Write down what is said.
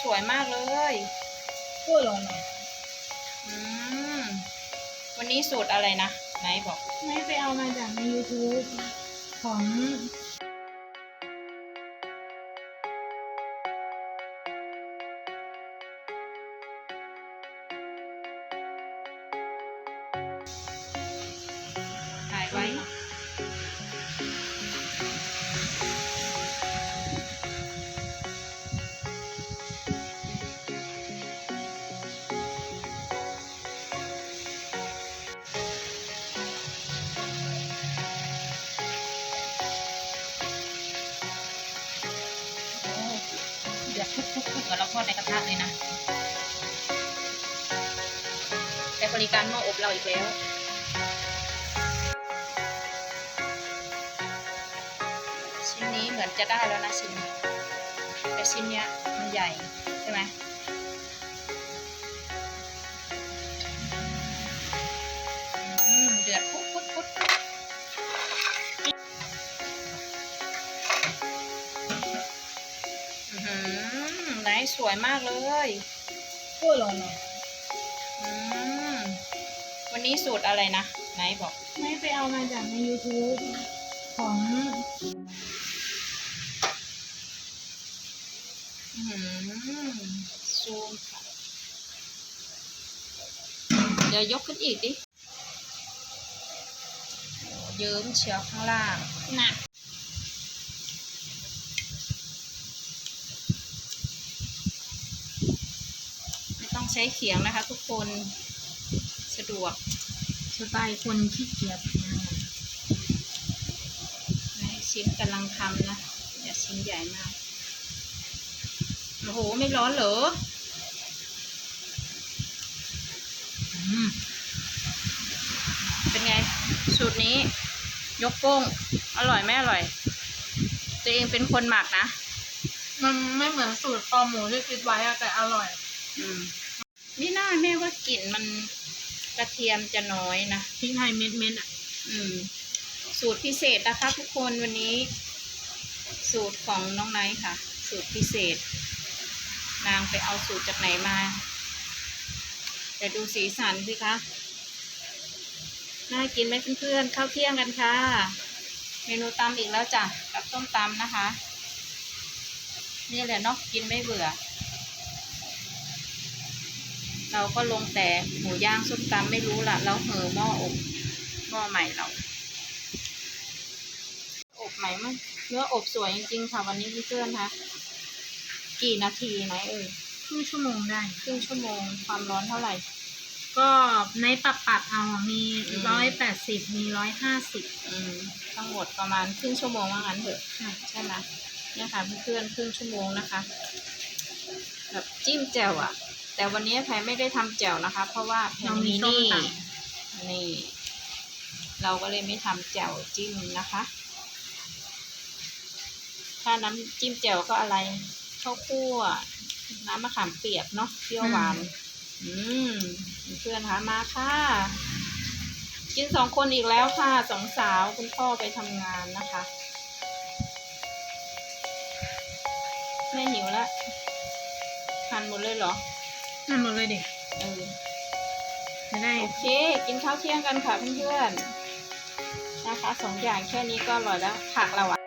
สวยมากเลยพูดลงหน่อยอืมวันนี้สูตรอะไรนะ ไหนบอก ไม่ไปเอามาจากใน YouTube ของ เดือดทุกๆเหมือนเราทอดในกระทะเลยนะ แต่บริการหม้ออบเราอีกแล้วชิ้นนี้เหมือนจะได้แล้วนะชิ้นแต่ชิ้นเนี้ยมันใหญ่ใช่ไหม สวยมากเลยพูดลงหน่อยอืมวันนี้สูตรอะไรนะไหนบอก ไม่ไปเอามาจากใน YouTube ของอืมซูมค่ะเดี๋ยวยกขึ้นอีกดิโอ้เยิ้มเชียวข้างล่าง หนัก ต้องใช้เขียงนะคะ ทุกคนสะดวกสไตล์คนขี้เกียจในชิ้นกำลังทำนะอย่าชิ้นใหญ่มากโอ้โห ไม่ร้อนเหรออืมเป็นไง สูตรนี้ ยกโป้ง อร่อยไหมอร่อย ตัวเองเป็นคนหมักนะ มันไม่เหมือนสูตรคอหมูที่คิดไว้อะแต่อร่อย อืม นี่น่าแม่ว่ากลิ่นมันกระเทียมจะน้อยนะ พริกไทยเม็ดๆอะ อืม สูตรพิเศษนะคะทุกคนวันนี้ สูตรของน้องไนท์ค่ะ สูตรพิเศษ นางไปเอาสูตรจากไหนมา แต่ดูสีสันสิคะน่ากินไหมเพื่อนๆข้าวเที่ยงกันค่ะ เมนูตำอีกแล้วจ้ะกับส้มตำนะคะ นี่แหละเนาะกินไม่เบื่อ เราก็ลงแต่หมูย่างส้มตำไม่รู้ละเราเหอหม้ออบหม้อใหม่เรา อบใหม่มั้งเนื้ออบสวยจริงๆค่ะวันนี้เพื่อนๆคะกี่นาทีไหมเอ่ยครึ่งชั่วโมงได้ครึ่งชั่วโมงความร้อนเท่าไหร่ ก็ในปรับปัดๆเอาอะมีอืมร้อยแปดสิบมีร้อยห้าสิบอืมทั้งหมดประมาณครึ่งชั่วโมงว่างั้นเถอะใช่ใช่ไหมเนี่ยค่ะเพื่อนๆครึ่งชั่วโมงนะคะ แบบจิ้มแจ่วอะ แต่วันนี้แพรไม่ได้ทำแจ่วนะคะ เพราะว่าแพรเรามีมีส้มนี่ตนี่ เราก็เลยไม่ทำแจ่วจิ้มนะคะ ถ้าน้ำจิ้มแจ่วก็อะไรข้าวคั่ว น้ำมะขามเปียกเนาะเปรี้ยวหวาน อืมเพื่อนคะมาค่ะ กินสองคนอีกแล้วค่ะสองสาวคุณพ่อไปทำงานนะคะแม่หิวแล้วทานหมดเลยเหรอำ นั่นหมดเลยด็กเออจะได้โอเค กินข้าวเที่ยงกันค่ะเพื่อนๆ นะคะสองอย่างแค่นี้ก็อร่อยแล้วผักเราอะ